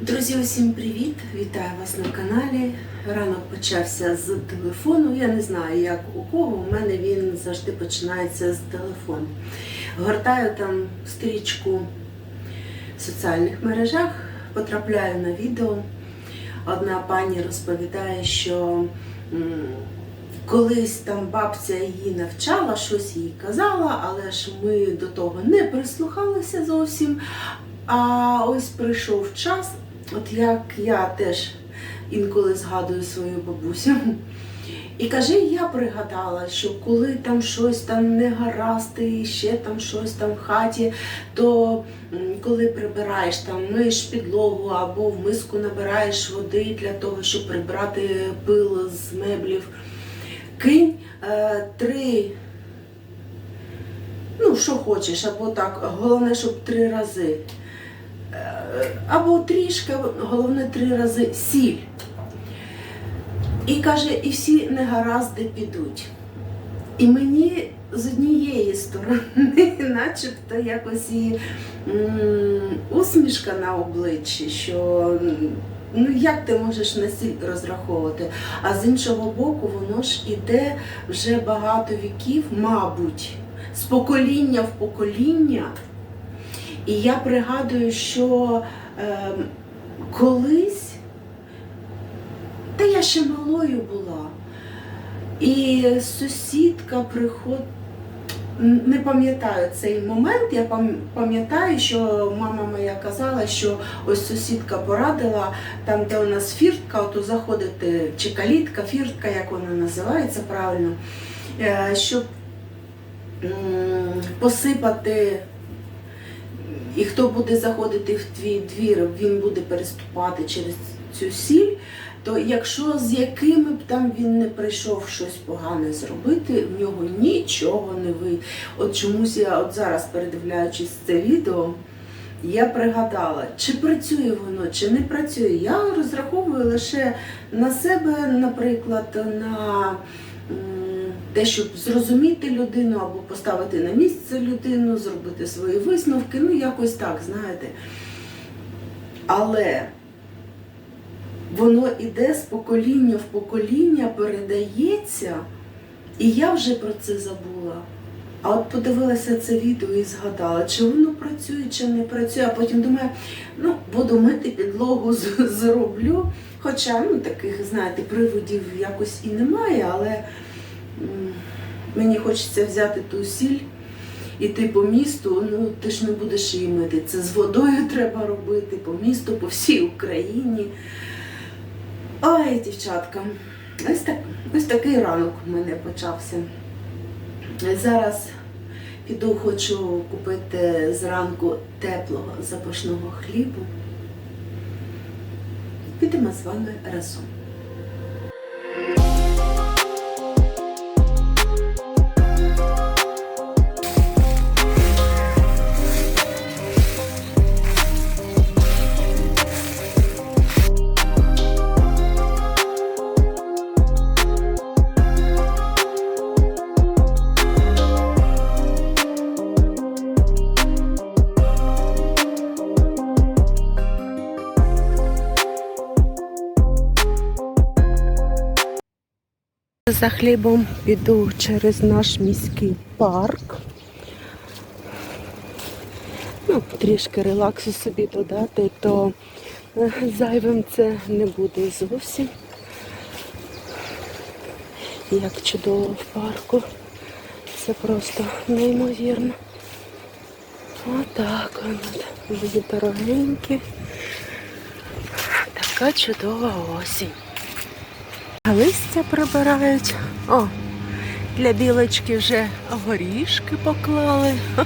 Друзі, усім привіт! Вітаю вас на каналі. Ранок почався з телефону. Я не знаю, як у кого. У мене він завжди починається з телефону. Гортаю там стрічку в соціальних мережах, потрапляю на відео. Одна пані розповідає, що колись там бабця її навчала, щось їй казала, але ж ми до того не прислухалися зовсім. А ось прийшов час, от як я теж інколи згадую свою бабусю. І каже, я пригадала, що коли там щось там не гаразд, і ще там щось там в хаті, то коли прибираєш там миш підлогу або в миску набираєш води для того, щоб прибрати пил з меблів, кинь е, три, ну що хочеш, або так, головне, щоб три рази. Е, Або трішки, головне три рази сіль. І каже, і всі негаразди підуть. І мені з однієї сторони, начебто якось і усмішка на обличчі, що ну як ти можеш на сіль розраховувати? А з іншого боку, воно ж іде вже багато віків, мабуть, з покоління в покоління. І я пригадую, що е, колись, та я ще малою була, і сусідка приходить. Не пам'ятаю цей момент. Я пам'ятаю, що мама моя казала, що ось сусідка порадила, там, де у нас фіртка, ото заходити, чи калітка, фіртка, як вона називається правильно, е, щоб посипати і хто буде заходити в твій двір, він буде переступати через цю сіль. То якщо з якими б там він не прийшов щось погане зробити, в нього нічого не вийде. От чомусь я от зараз, передивляючись це відео, я пригадала, чи працює воно, чи не працює. Я розраховую лише на себе, наприклад, на те, щоб зрозуміти людину або поставити на місце людину, зробити свої висновки, ну якось так, знаєте. Але воно іде з покоління в покоління, передається, і я вже про це забула. А от подивилася це відео і згадала, чи воно працює, чи не працює. А потім думаю, ну, буду мити підлогу, зроблю. Хоча ну, таких, знаєте, приводів якось і немає, але мені хочеться взяти ту сіль, іти по місту, ну ти ж не будеш її мити. Це з водою треба робити по місту, по всій Україні. Ой, дівчатка, ось, так, ось такий ранок у мене почався. Зараз піду, хочу купити зранку теплого запашного хлібу. Підемо з вами разом. За хлібом піду через наш міський парк. Ну, трішки релаксу собі додати, то е, зайвим це не буде зовсім. Як чудово в парку. Це просто неймовірно. Отак воно. Дуже дорогенькі. Така чудова осінь. Листя прибирають. О, для білочки вже горішки поклали.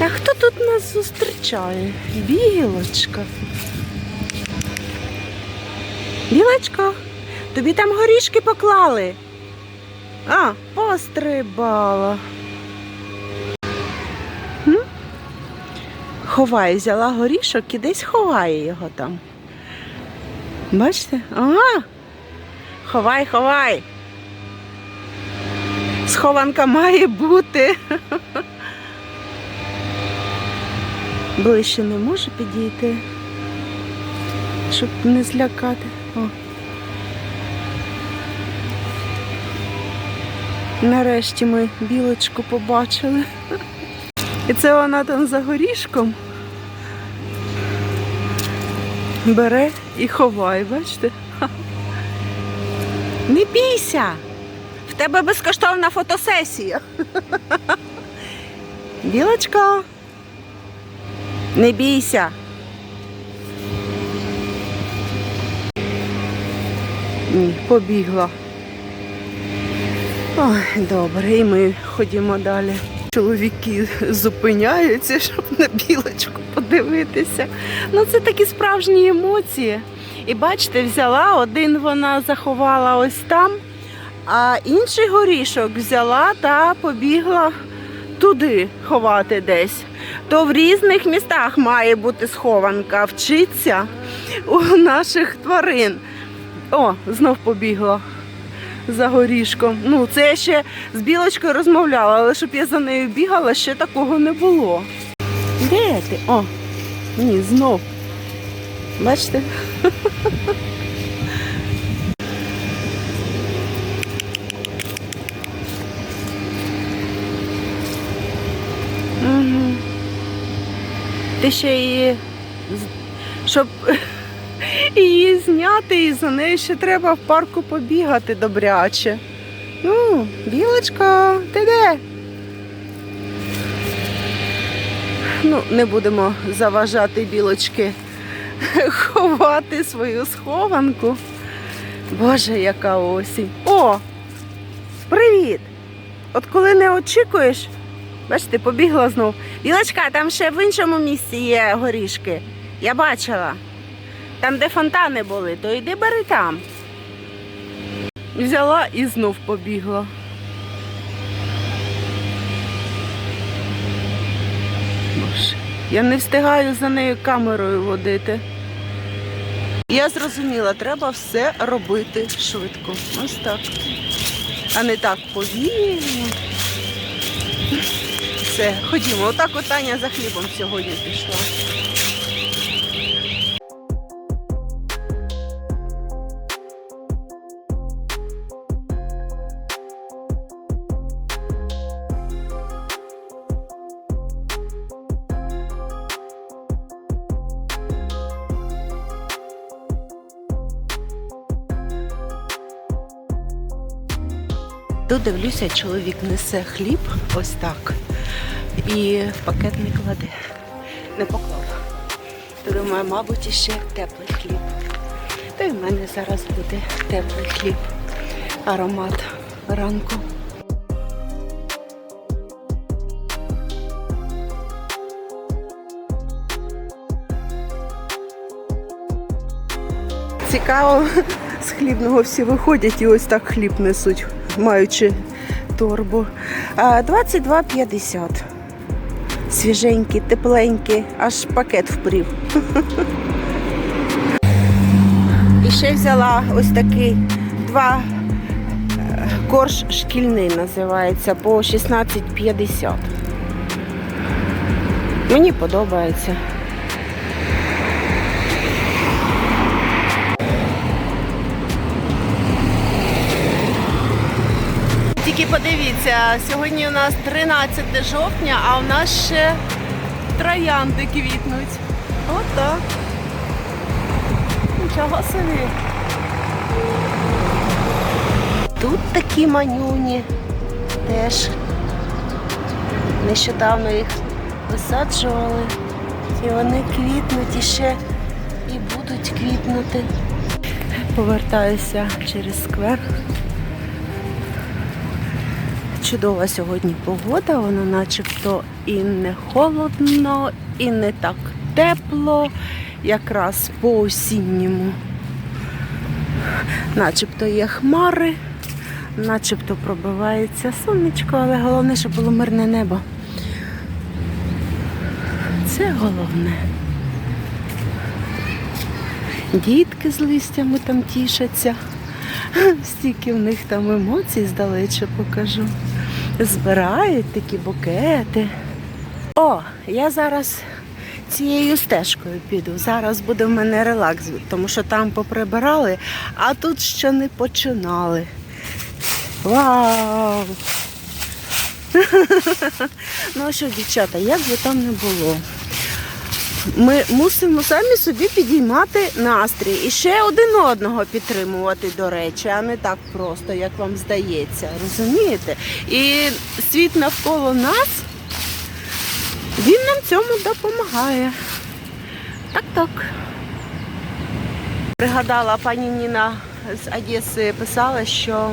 А хто тут нас зустрічає? Білочка. Білочка, тобі там горішки поклали. А, пострибала. Ховає, взяла горішок і десь ховає його там. Бачите? Ага. Ховай, ховай. Схованка має бути. Ближче не може підійти, щоб не злякати. О. Нарешті ми білочку побачили. І це вона там за горішком бере і ховає, бачите? Не бійся! В тебе безкоштовна фотосесія. Білочка. Не бійся. Ні, побігла. Ой, добре, і ми ходімо далі. Чоловіки зупиняються, щоб на білочку подивитися. Ну, це такі справжні емоції. І бачите, взяла, один вона заховала ось там, а інший горішок взяла та побігла туди ховати десь. То в різних містах має бути схованка. Вчиться у наших тварин. О, знов побігла за горішком. Ну, це я ще з білочкою розмовляла, але щоб я за нею бігала, ще такого не було. Де ти? О, ні, знов. Бачите? Ти ще її, з- щоб її зняти, і за нею ще треба в парку побігати добряче. Ну, білочка, ти де? Ну, не будемо заважати білочки ховати свою схованку. Боже, яка осінь. О! Привіт! От коли не очікуєш, бачите, побігла знов. Білочка, там ще в іншому місці є горішки. Я бачила. Там, де фонтани були, то йди бери там. Взяла і знов побігла. Боже, я не встигаю за нею камерою водити. Я зрозуміла, треба все робити швидко. Ось так. А не так повільно. Все, ходімо. Отак от Таня за хлібом сьогодні пішла. Тут дивлюся, чоловік несе хліб ось так. І в пакет не кладе. Не поклав. Думаю, мабуть, іще теплий хліб. Та й в мене зараз буде теплий хліб. Аромат ранку. Цікаво, з хлібного всі виходять і ось так хліб несуть, маючи торбу. 22,50. Свіженький, тепленький, аж пакет впрів. І ще взяла ось такий два е, корж шкільний називається по 16,50. Мені подобається. Подивіться, сьогодні у нас 13 жовтня, а у нас ще троянди квітнуть. Отак. Нічого собі. Тут такі манюні теж. Нещодавно їх висаджували. І вони квітнуть і ще і будуть квітнути. Повертаюся через сквер. Чудова сьогодні погода, воно начебто і не холодно, і не так тепло, якраз по осінньому. Начебто є хмари, начебто пробивається сонечко, але головне, щоб було мирне небо. Це головне. Дітки з листями там тішаться. Стільки в них там емоцій здалече покажу. Збирають такі букети. О, я зараз цією стежкою піду. Зараз буде в мене релакс, тому що там поприбирали, а тут ще не починали. Вау! ну що, дівчата, як би там не було? Ми мусимо самі собі підіймати настрій і ще один одного підтримувати, до речі, а не так просто, як вам здається. Розумієте? І світ навколо нас, він нам цьому допомагає. Так, так. Пригадала пані Ніна з Одеси писала, що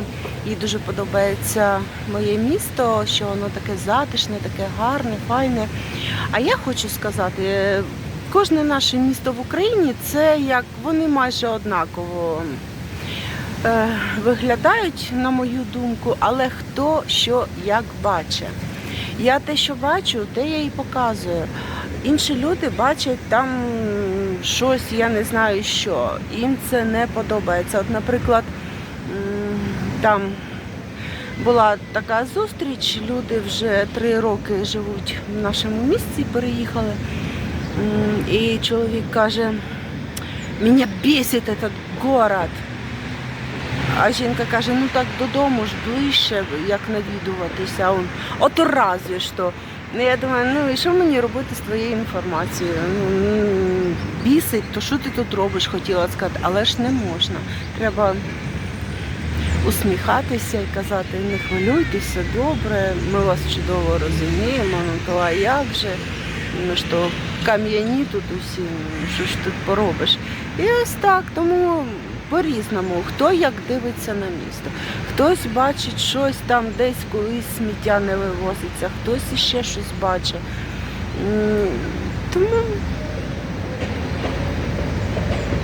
їй дуже подобається моє місто, що воно таке затишне, таке гарне, файне. А я хочу сказати, кожне наше місто в Україні це як вони майже однаково е, виглядають, на мою думку, але хто що як бачить. Я те, що бачу, те я і показую. Інші люди бачать там щось, я не знаю що. Їм це не подобається. От, наприклад, там була така зустріч, люди вже три роки живуть в нашому місті, переїхали. І чоловік каже, мене бісить этот город. А жінка каже, ну так додому ж ближче, як навідуватися. От разве що. Ну, я думаю, ну і що мені робити з твоєю інформацією? Ну, бісить, то що ти тут робиш, хотіла сказати, але ж не можна. Треба усміхатися і казати, не хвилюйтеся, добре, ми вас чудово розуміємо, ну то а як же? Ну що, кам'яні тут усі, ну що ж тут поробиш? І ось так, тому по-різному, хто як дивиться на місто. Хтось бачить щось там, десь колись сміття не вивозиться, хтось іще щось бачить. Тому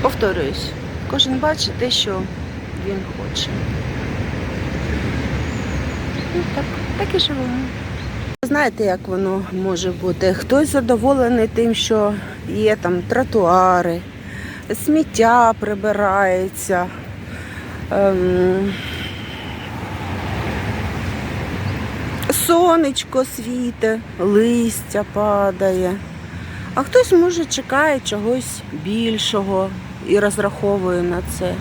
повторююсь, кожен бачить те, що він хоче. Ну, так, так і живемо. Знаєте, як воно може бути? Хтось задоволений тим, що є там тротуари, сміття прибирається. Ем... Сонечко світе, листя падає. А хтось може чекає чогось більшого і розраховує на це.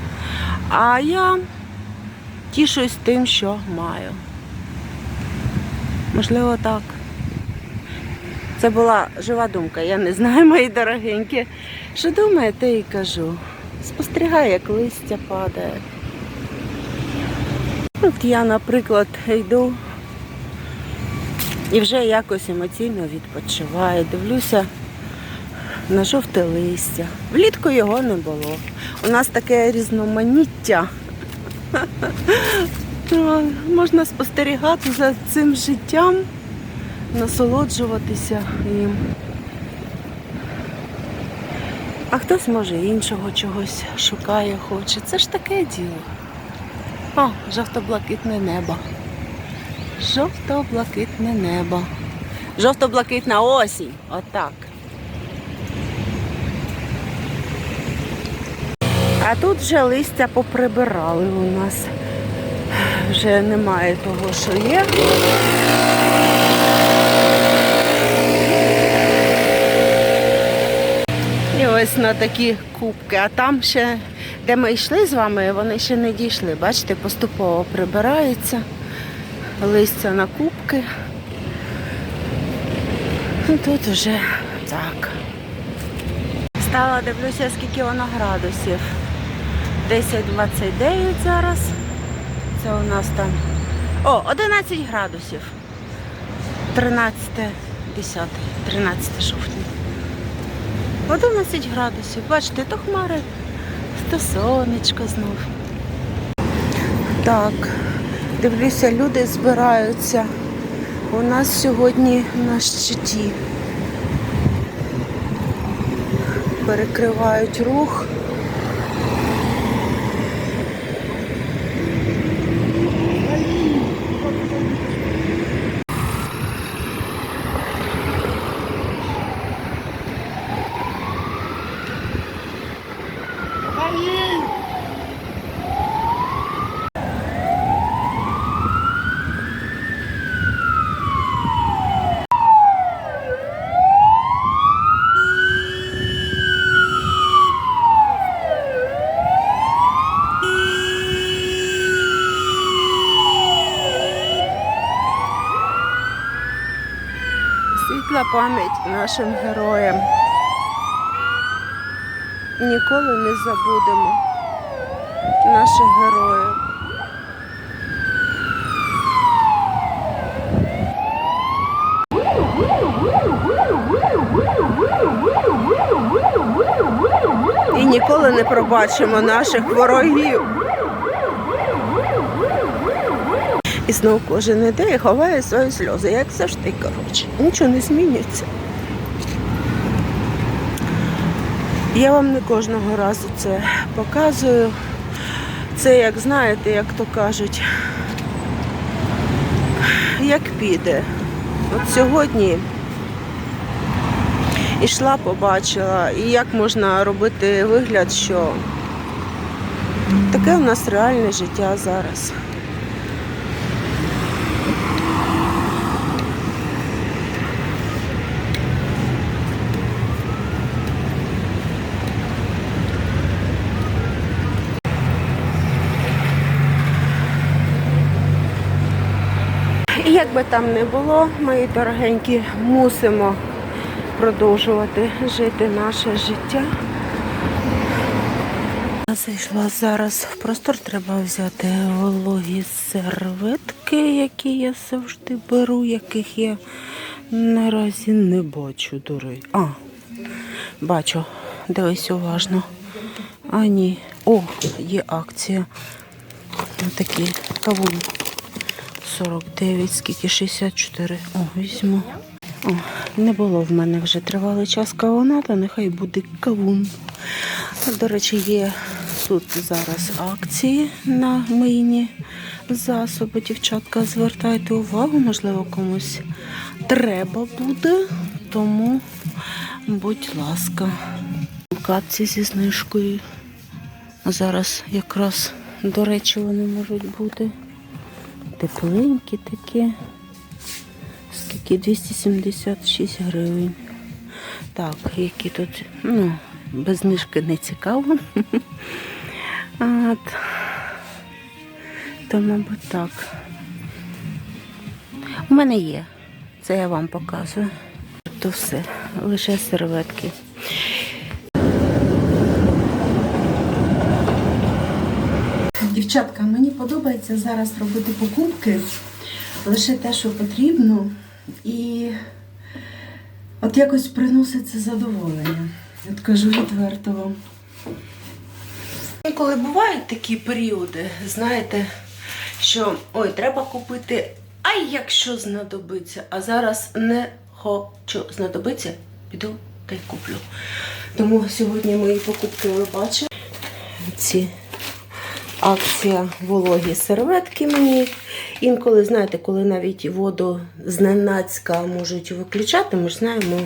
А я тішусь тим, що маю. Можливо, так. Це була жива думка, я не знаю, мої дорогенькі. Що думаю, те і кажу. Спостерігаю, як листя падає. От я, наприклад, йду і вже якось емоційно відпочиваю, дивлюся на жовте листя. Влітку його не було. У нас таке різноманіття. Можна спостерігати за цим життям, насолоджуватися їм. А хтось може іншого чогось шукає, хоче. Це ж таке діло. О, жовто-блакитне небо. Жовто-блакитне небо. Жовто-блакитна осінь. Отак. А тут вже листя поприбирали у нас. Вже немає того, що є. І ось на такі кубки. А там ще, де ми йшли з вами, вони ще не дійшли. Бачите, поступово прибираються. Листя на кубки. Ну, Тут вже так. Стала, дивлюся, скільки воно градусів. 10-29 зараз. Це у нас там. О, 11 градусів. 13, 10, 13 жовтня. 11 градусів. Бачите, то хмари, то сонечко знов. Так, дивлюся, люди збираються. У нас сьогодні на щиті. Перекривають рух. Пам'ять нашим героям. Ніколи не забудемо наших героїв. І ніколи не пробачимо наших ворогів. І знов кожен іде і ховає свої сльози, як завжди, коротше. Нічого не змінюється. Я вам не кожного разу це показую. Це, як знаєте, як то кажуть, як піде. От сьогодні ішла, побачила, і як можна робити вигляд, що таке в нас реальне життя зараз. І як би там не було, мої дорогенькі, мусимо продовжувати жити наше життя. Зайшла зараз в простор, треба взяти вологі серветки, які я завжди беру, яких я наразі не бачу, до. А, бачу, дивись уважно. А ні. О, є акція. Такі кавун. 49, скільки 64. О, візьму. О, не було в мене вже тривалий час кавуна, то нехай буде кавун. До речі, є тут зараз акції на мийні засоби. Дівчатка, звертайте увагу, можливо, комусь треба буде. Тому, будь ласка, капці зі знижкою. Зараз якраз, до речі, вони можуть бути тепленькі такі. Скільки 276 гривень. Так, які тут, ну, без знижки не цікаво. От. То, мабуть, так. У мене є. Це я вам показую. То все, лише серветки. Дівчатка, мені подобається зараз робити покупки лише те, що потрібно, і от якось приносить це задоволення. От кажу відверто вам. Коли бувають такі періоди, знаєте, що ой, треба купити, а якщо знадобиться, а зараз не хочу знадобиться, піду та й куплю. Тому сьогодні мої покупки ви бачите. Ці акція вологі серветки мені. Інколи, знаєте, коли навіть воду зненацька можуть виключати, ми ж знаємо,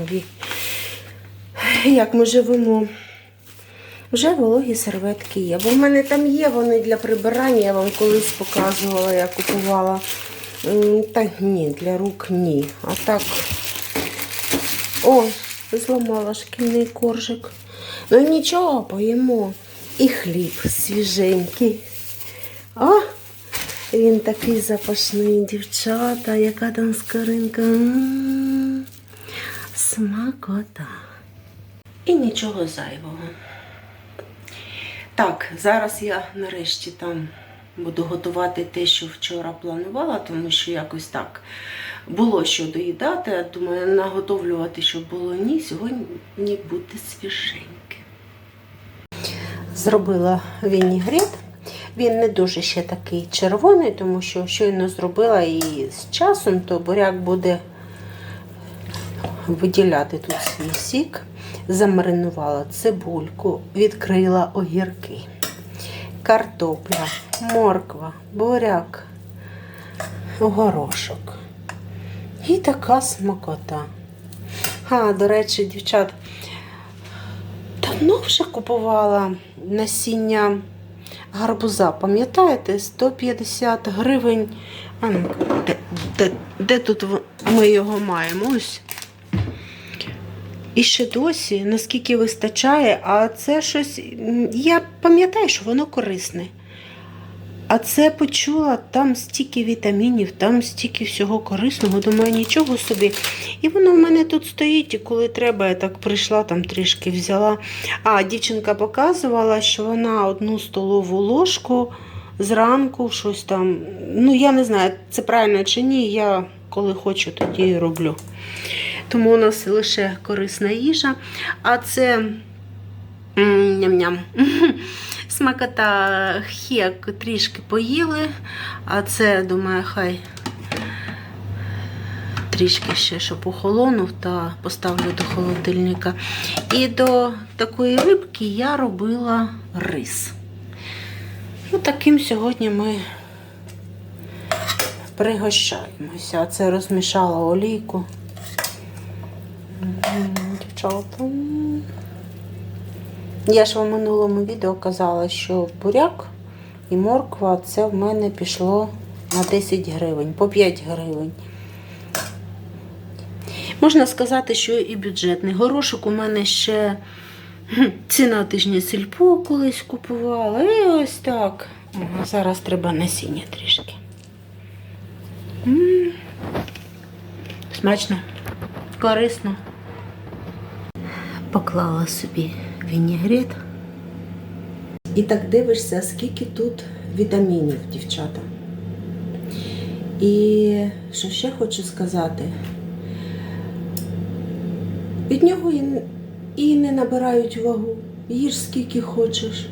як ми живемо. Вже вологі серветки є. Бо в мене там є вони для прибирання, я вам колись показувала, я купувала. Та ні, для рук ні. А так. О, зламала шкільний коржик. Ну нічого, поїмо. І хліб свіженький. О, він такий запашний, дівчата, яка там скоринка. Смакота. І нічого зайвого. Так, зараз я нарешті там буду готувати те, що вчора планувала, тому що якось так було що доїдати. Я Думаю, наготовлювати, щоб було ні. Сьогодні буде свіженьке. Зробила вінігрет. Він не дуже ще такий червоний, тому що щойно зробила і з часом, то буряк буде виділяти тут свій сік. Замаринувала цибульку, відкрила огірки, картопля, морква, буряк, горошок. І така смакота. А, до речі, дівчат, давно вже купувала насіння гарбуза, пам'ятаєте, 150 гривень. А ну, де, де, де тут ми його маємо? Ось. І ще досі, наскільки вистачає, а це щось. Я пам'ятаю, що воно корисне. А це почула, там стільки вітамінів, там стільки всього корисного, думаю, нічого собі. І воно в мене тут стоїть, і коли треба, я так прийшла, там трішки взяла. А дівчинка показувала, що вона одну столову ложку зранку щось там. Ну, я не знаю, це правильно чи ні. Я коли хочу, тоді і роблю. Тому у нас лише корисна їжа. А це ням-ням. Смакота хек трішки поїли, а це, думаю, хай трішки ще, щоб охолонув та поставлю до холодильника. І до такої рибки я робила рис. Ну, таким сьогодні ми пригощаємося. Це розмішала олійку. Дівчата. Я ж в минулому відео казала, що буряк і морква це в мене пішло на 10 гривень, по 5 гривень. Можна сказати, що і бюджетний. Горошок у мене ще ціна тижня сільпо колись купувала. І ось так. Зараз треба насіння трішки. М, Смачно, корисно. Поклала собі вінігрет. І так дивишся, скільки тут вітамінів, дівчата. І що ще хочу сказати, від нього і, не набирають вагу. Їж скільки хочеш.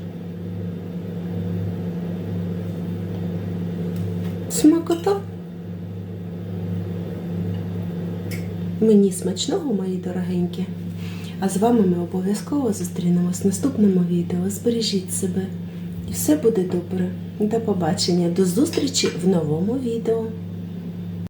Смакота. Мені смачного, мої дорогенькі. А з вами ми обов'язково зустрінемось в наступному відео. Збережіть себе. І все буде добре. До побачення. До зустрічі в новому відео.